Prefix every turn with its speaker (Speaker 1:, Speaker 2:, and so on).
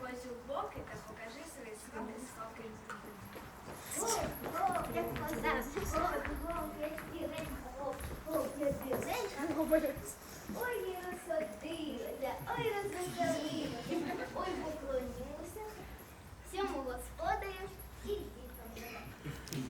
Speaker 1: козю боки та покажи свої
Speaker 2: скоки скоки. Ой, розсадилася, ой, розвеселилася.